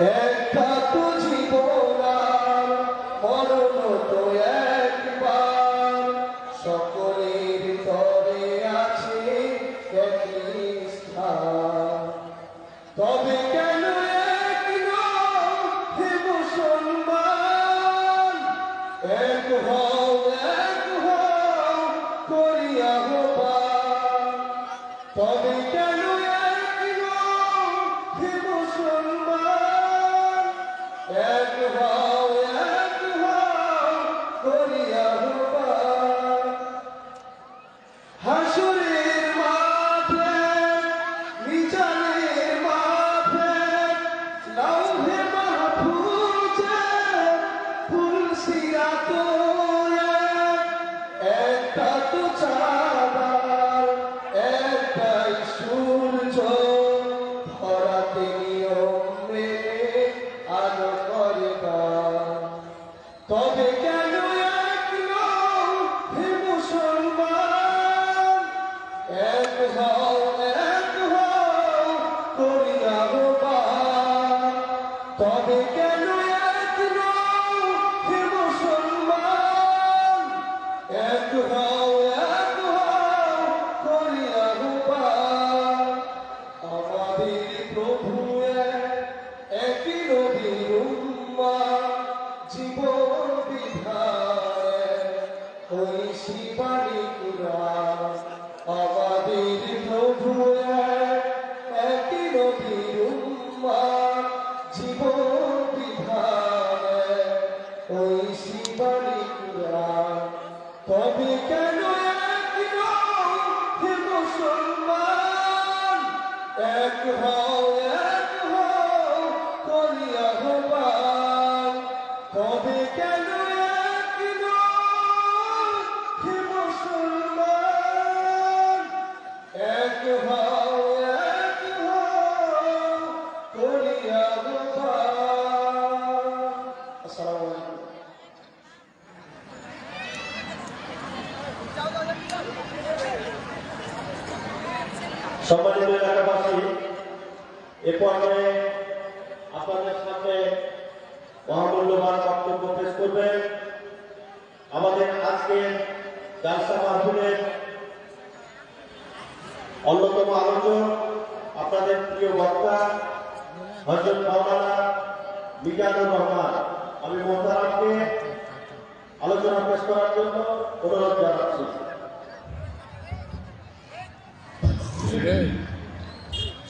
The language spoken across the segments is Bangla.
একটা তো জীবন Oh. এ পর্যায়ে আপনাদের সাথে মহামূল্যবান বক্তব্য পেশ করবেন। আমাদের আজকে জালসা মাহফিলের অন্যতম আলোচক আপনাদের প্রিয় বক্তা হজরত মাওলানা মিজানুর রহমান। আমি মোহতারামকে আলোচনা পেশ করার জন্য অনুরোধ জানাচ্ছি।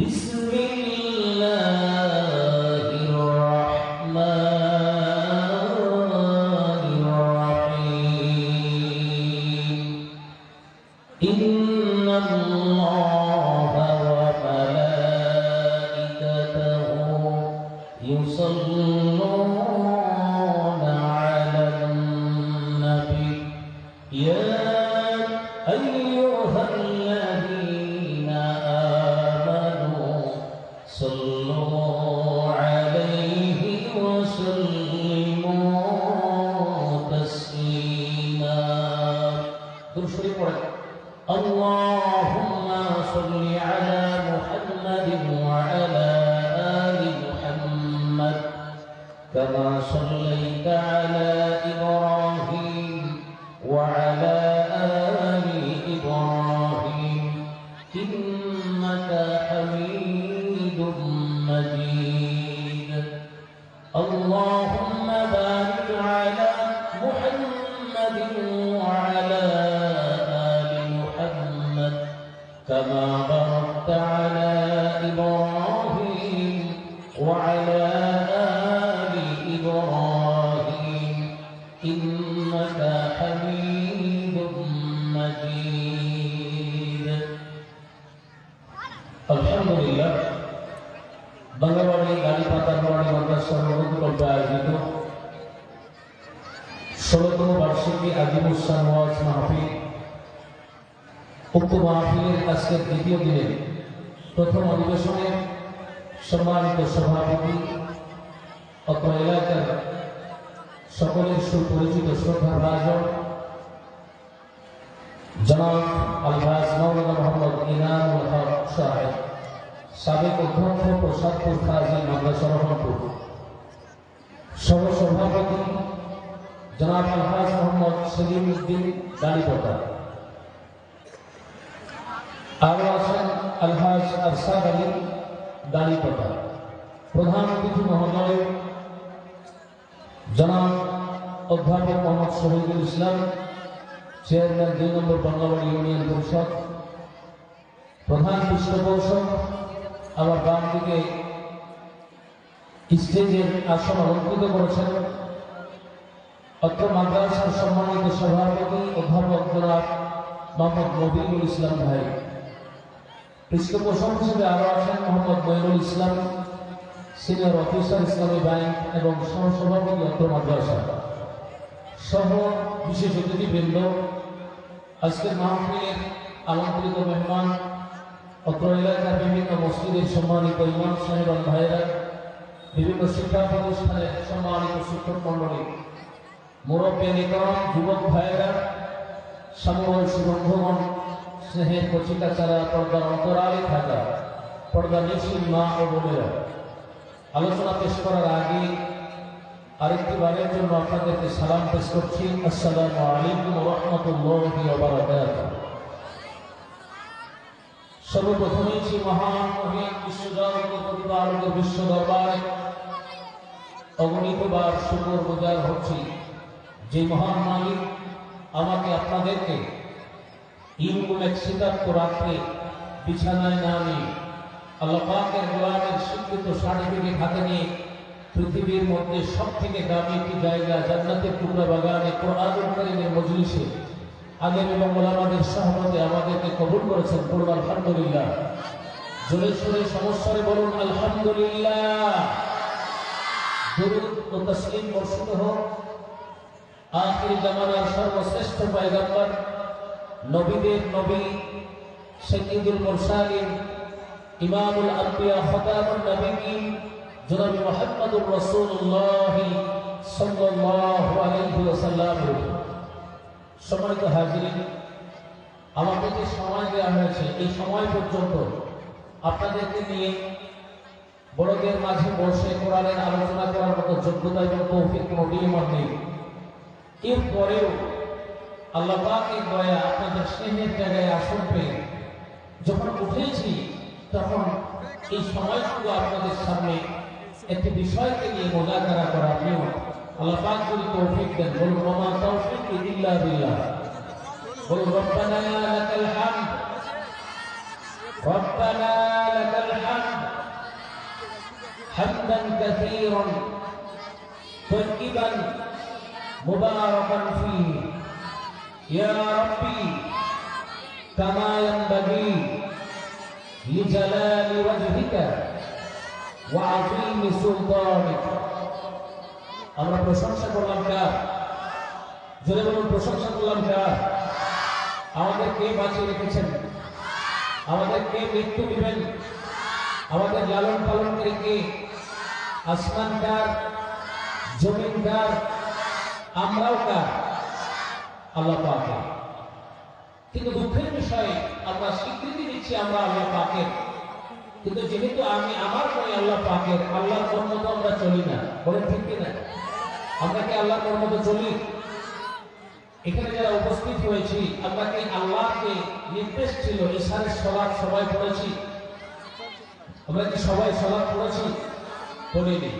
Isso. আজিমুসান ওয়াজ মাহফিল। উক্ত মাহফিলের আজকের দ্বিতীয় দিনে প্রথম অধিবেশনে সম্মানিত সভাপতি অত্র এলাকার সকলের সুপরিচিত শ্রদ্ধা ভাজন জনাব আলহাজ মৌলানা মোহাম্মদ ইনামুল হক সাহেব, সাবেক অধ্যক্ষ প্রসাদপুর কাজী মাদ্রাসা রহমপুর সহ সভাপতি জনাব আলহাজ মোহাম্মদ সেলিম উদ্দিন দাড়িপতা আরও আছেন আলহাজ আরসাদ আলী দাড়িপতা প্রধান অতিথি মহোদয়, জনাব অধ্যাপক মোহাম্মদ শহীদুল ইসলাম, চেয়ারম্যান দুই নম্বর বাংলাবাড়ি ইউনিয়ন পরিষদ, প্রধান পৃষ্ঠপোষক আমার বাম দিকে স্টেজের আসন অলঙ্কৃত করেছেন অত্র মাদ্রাসার সম্মানিত সভাপতি, অধ্যাপক জনাব মোহাম্মদ নবীনুল ইসলাম ভাই। পৃষ্ঠপোষক হিসেবে আরও আছেন Mohammad Mainul Islam, senior officer Islami bank এবং সহসভাপতি অত্র মাদ্রাসা। সহ বিশেষ অতিথিবৃন্দ, আজকের মাহফিলের আমন্ত্রিত মেহমান, অত্র এলাকার বিভিন্ন মসজিদের সম্মানিত ইমাম সাহেব আর ভাইয়েরা, বিভিন্ন শিক্ষা প্রতিষ্ঠানের সম্মানিত শিক্ষক মন্ডলী মুরব্বী নিকরণ যুবক ভাইয়েরা সমবয়সী বন্ধুগণ স্নেহের কচিকা চারা পর্দার অন্তরালে থাকা পর্দা নিশ্চিত মা ও বোনেরা, আলোচনা পেশ করার আগে আরেকটি বারের জন্য আপনাদেরকে সালাম পেশ করছি। আসসালামু আলাইকুম রহমতুল্লাহি সর্বপ্রথমেই সেই মহান মহিয়ান বিশ্বজগত প্রতিপালকের বিশ্ব দরবারে অগণিতবার শুকর গুজার হচ্ছি। যে মহান মালিক আমাকে আপনাদেরকে ইনকুম এক শীতার্থ রাত্রে বিছানায় না নিয়ে আল্লাহ পাকের গোলামের স্বীকৃত সার্টিফিকেট হাতে নিয়ে পৃথিবীর মধ্যে সব থেকে দামি একটি জায়গা জান্নাতের টুকরা বাগানে কোরআনুল কারীমের মজলিসে আলেম এবং ওলামাদের সহমতে আমাদেরকে কবুল করেছেন পূর্ণ আলহামদুলিল্লাহ। জোরে সোরে সমস্যারে বলুন আলহামদুলিল্লাহ। দরুদ ও তসলিম বর্ষিত হোক। আখির জামানার সর্বশ্রেষ্ঠ পয়গম্বর, নবীদের নবী সৈয়দুল মুরসালিন, ইমামুল আম্বিয়া খতামুন নবীন জনাব মুহাম্মদুর রাসূলুল্লাহ সাল্লাল্লাহু আলাইহি ওয়াসাল্লাম। সম্মানিত হাজিরিন আমাদের যে সময় দেওয়া হয়েছে, এই সময় পর্যন্ত আপনাদেরকে নিয়ে বড়দের মাঝে বসে কোরআনের আলোচনা করার মতো যোগ্যতা এবং তৌফিক কোনো নিয়মন নেই। এরপরেও আল্লাহ পাকের দয়া আপনাদের স্নেহের জায়গায় আসন পেয়ে যখন উঠেছি তখন এই সময়টুকু আপনাদের সামনে একটি বিষয়কে নিয়ে মোজাকারা করার নিয়ম আল্লাহ পাক যদি তৌফিক দেন বলুন মামা তৌফিক ইল্লা বিল্লাহ বলুন রব্বানা লাকাল হামদ রব্বানা লাকাল হামদ حمدا كثيرا طيبا مباركا فيه يا ربي كما ينبغي لجلال وجهك وعظيم سلطانك আমরা প্রশংসা করলাম কার জোরে বলুন প্রশংসা করলাম কার আমাদের কে বাঁচিয়ে রেখেছেন আমাদের কে মৃত্যু দিবেন আমাদের লালন পালন করে কে আসমান কার জমিন কার আমরাও কার? আল্লাহ পাকে কিন্তু দুঃখের বিষয়ে, আমরা স্বীকৃতি দিচ্ছি আমরা আল্লাহ পাকের। কিন্তু যেহেতু আমি আমার নয় আল্লাহ পাকের, আল্লাহর কর্ম তো আমরা চলি না। বলেন ঠিক কিনা? আমরা কি আল্লাহর কর্ম তো চলি? এখানে যারা উপস্থিত হয়েছি, আমরা কি আল্লাহকে নির্দেশ ছিল ইশারের সলাপ সবাই পড়েছি? আমরা কি সবাই সলাপ পড়েছি? পড়িনি।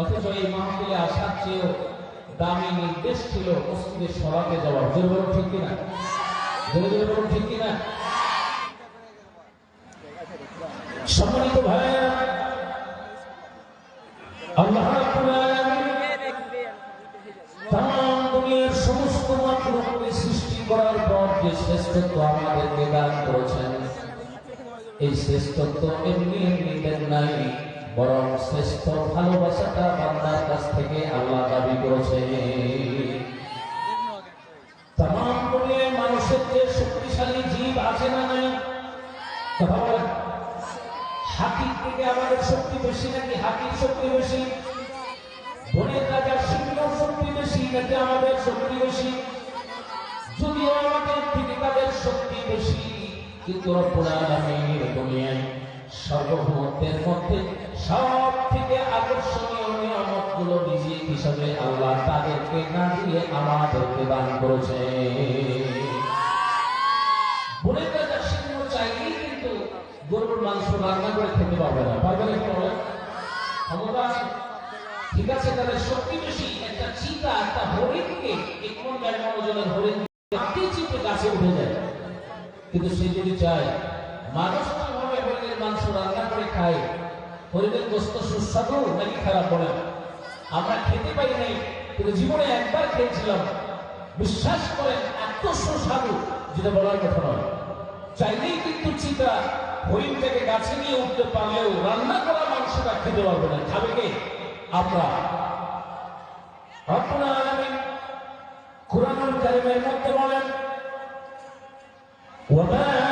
অথচ এই মাহফিলে আসার চেয়েও দামি নির্দেশ ছিল মসজিদের সলাপে যাওয়ার। জোর বলুন ঠিক কিনা? বলুন ঠিক কিনা? সম্মানিত ভাইয়েরা, আল্লাহ সমস্ত সৃষ্টি করার এই শ্রেষ্ঠত্ব এমনি এমনি দেন নাই। বরং শ্রেষ্ঠ ভালোবাসাটা বান্দার কাছ থেকে আল্লাহ দাবি করেছে। তাম দুনিয়ায় মানুষের যে শক্তিশালী জীব আছে না নাই? কথা বলেন হাতির থেকে আমাদের শক্তি বেশি নাকি হাতির শক্তি বেশি? বনের রাজার সিংহ শক্তি বেশি নাকি আমাদের শক্তি বেশি? যদিও আমাদের থেকে শক্তি বেশি, কিন্তু রব্বুল মধ্যে সব থেকে আকর্ষণীয় নিয়ামতগুলো নিজে হিসাবে আল্লাহ তাদেরকে না দিয়ে আমাদেরকে দান করেছে। বনের রাজার সিংহ চাইলেই কিন্তু গরুর মাংস রান্না করে খেতে পারবে না। পারবে না ক্ষমতা ঠিক আছে তাদের শক্তি বেশি একটা চিতা একটা হরিণকে একমন ব্যাটার ওজনের হরিণ হাতে চিপে গাছে উঠে যায়। কিন্তু সে যদি চায়, মানুষ কীভাবে হরিণের মাংস রান্না করে খায় গোস্ত সুস্বাদু নাকি খারাপ আমরা খেতে পারি নাই, কিন্তু জীবনে একবার খেয়েছিলাম। বিশ্বাস করেন, এত সুস্বাদু, যেটা বলার কথা নয়। চাইলেই কিন্তু চিতা গাছে নিয়ে উঠতে পারলেও রান্না করা মাংসটা খেতে পারবে না। খাবে কে? আমরা। রব্বুল আলামিন কুরআনুল কারীমের মধ্যে বলেন ওয়ামা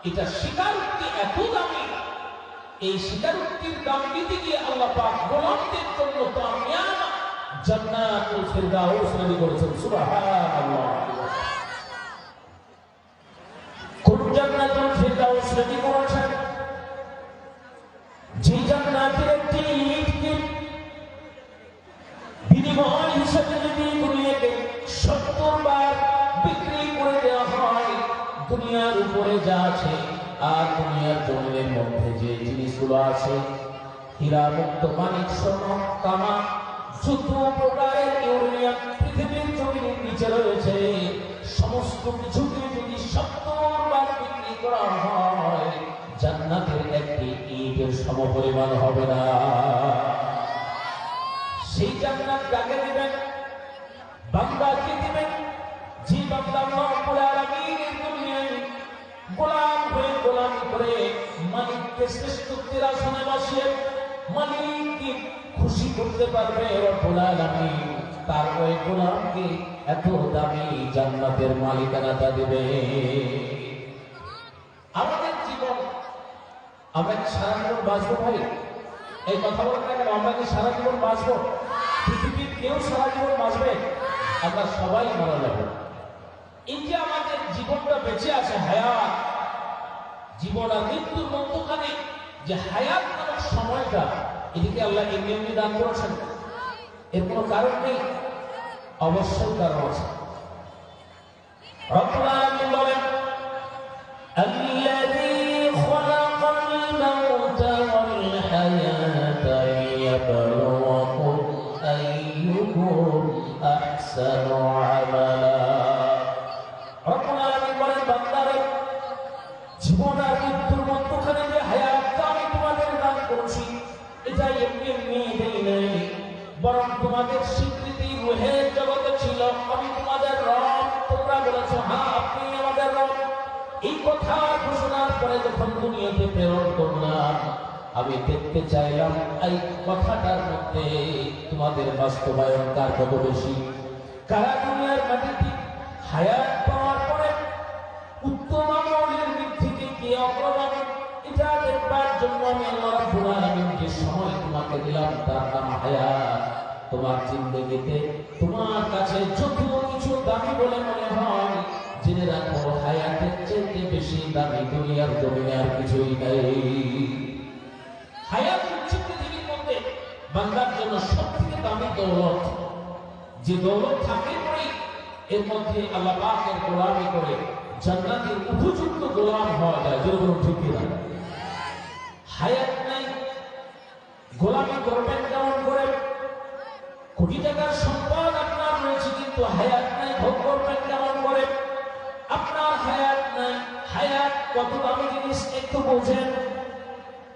এটা স্বীকারোক্তি এত দামি এই স্বীকারোক্তির দাম দিতে গিয়ে আল্লাহ পাক গোলামদের জন্য কামিয়াব জান্নাতুল কোন উপরে যা আছে, আর দুনিয়ার জমিনের মধ্যে যে জিনিসগুলো আছে হীরা মুক্ত মানিক স্বর্ণ তামা প্রকারের ইউরেনিয়াম, পৃথিবীর নিচে রয়েছে, সমস্ত কিছুকে যদি বিক্রি করা হয়, জান্নাতের একটি ইটের হবে না। সেই জান্নাত কাকে দিবেন? বান্দাকে দিবেন? যে বান্দা মালিককে শ্রেষ্ঠত্বের আসনে খুশি করতে পারবে রব্বুল আলামিন? তার ওই গোলামকে এত দামি জান্নাতের মালিকানাটা দিবে। আমাদের জীবন, আমরা সারা জীবন বাঁচবো ভাই? এই কথা কেন আমরা কি সারা জীবন বাঁচবো? পৃথিবীর কেউ সারা জীবন বাঁচবে? আমরা সবাই মারা যাব। এই যে আমাদের জীবনটা বেঁচে আছে, হায়াত জীবন আর মৃত্যুর মধ্যখানে যে হায়াত নামক সময়টা, এদিকে আল্লাহ এমনি এমনি দান করেছেন। এর কোনো কারণ নেই? অবশ্যই কারণ আছে। রত্না বলেন পরে যখন দুনিয়াতে প্রেরণ করলাম, আমি দেখতে চাইলাম, এই কথাটার মধ্যে তোমাদের বাস্তবায়ন কার কত বেশি? কারা দুনিয়ার মাটিতে হায়াত পাওয়ার পরে উত্তম আমলের দিক থেকে কি অগ্রগণ এটা দেখবার জন্য আমি আল্লাহ রাব্বুল যে সময় তোমাকে দিলাম, তার নাম হায়াত। তোমার জিন্দগিতে তোমার কাছে যত কিছু দামি বলে মনে হয়, জেনে রাখো দামি দুনিয়ার জমিনে আর কিছুই নাই। হায়াত হচ্ছে পৃথিবীর মধ্যে জন্য দামি দৌলত। যে দৌলত থাকে পরেই এর মধ্যে আল্লাহ পাকের গোলামি করে জান্নাতের উপযুক্ত গোলাম হওয়া যায় যেরকম ঠিক কিনা? হায়াত নাই, গোলামি করবেন কেমন করে? কোটি টাকার সম্পদ আপনার রয়েছে, কিন্তু হায়াত নাই, ভোগ করবেন কত দামি জিনিস একটু বোঝেন।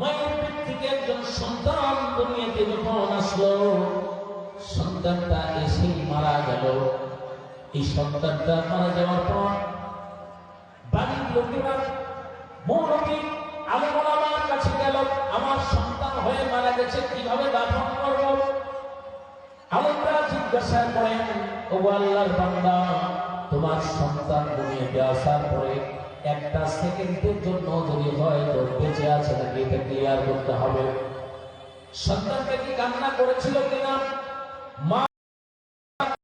মায়ের পেট থেকে একজন সন্তান দুনিয়াতে যখন আসলো, সন্তানটা এসেই মারা গেল। এই সন্তানটা মারা যাওয়ার পর বাড়ির লোকেরা মৌলবী আলম আমার কাছে গেল, আমার সন্তান হয়ে মারা গেছে, কীভাবে দাফন করব? আলমরা জিজ্ঞাসা করেন ও আল্লাহর বান্দা, তোমার সন্তান দুনিয়াতে আসার পরে একটা সেকেন্ডের জন্য যদি হয় তো বেঁচে আছে নাকি এটা ক্লিয়ার করতে হবে। সন্তানটা কি কান্না করেছিল কিনা? মা